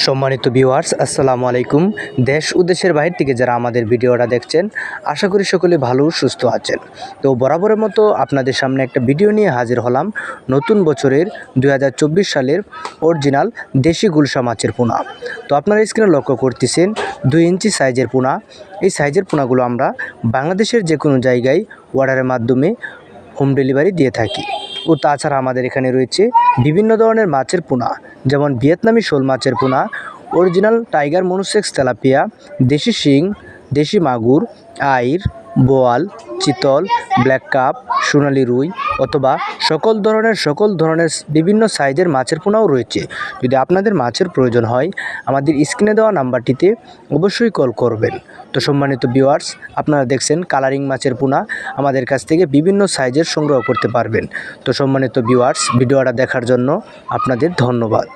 সম্মানিত ভিউয়ার্স আসসালামু আলাইকুম। দেশ ও দেশের বাইরে থেকে যারা আমাদের ভিডিওটা দেখছেন, আশা করি সকলে ভালো, সুস্থ আছেন। তো বরাবরের মতো আপনাদের সামনে একটা ভিডিও নিয়ে হাজির হলাম নতুন বছরের দু হাজার চব্বিশ সালের অরিজিনাল দেশি গুলশা মাছের পোনা। তো আপনারা স্ক্রিনে লক্ষ্য করতেছেন, দুই ইঞ্চি সাইজের পোনা। এই সাইজের পোনাগুলো আমরা বাংলাদেশের যে কোনো জায়গায় অর্ডারের মাধ্যমে হোম ডেলিভারি দিয়ে থাকি। ও তাছাড়া আমাদের এখানে রয়েছে বিভিন্ন ধরনের মাছের পোনা, যেমন ভিয়েতনামি শোল মাছের পোনা, অরিজিনাল টাইগার মনুসেক্স তেলাপিয়া, দেশি শিং, দেশি মাগুর, আইর, বোয়াল, চিতল, ব্ল্যাক কাপ সোনালি রুই অথবা সকল ধরনের সকল ধরনের বিভিন্ন সাইজের মাছের পোনাও রয়েছে। যদি আপনাদের মাছের প্রয়োজন হয়, আমাদের স্ক্রিনে দেওয়া নাম্বারটিতে অবশ্যই কল করবেন। তো সম্মানিত ভিউয়ার্স আপনারা দেখছেন কালারিং মাছের পোনা। আমাদের কাছ থেকে বিভিন্ন সাইজের সংগ্রহ করতে পারবেন। তো সম্মানিত ভিউয়ার্স ভিডিওটা দেখার জন্য আপনাদের ধন্যবাদ।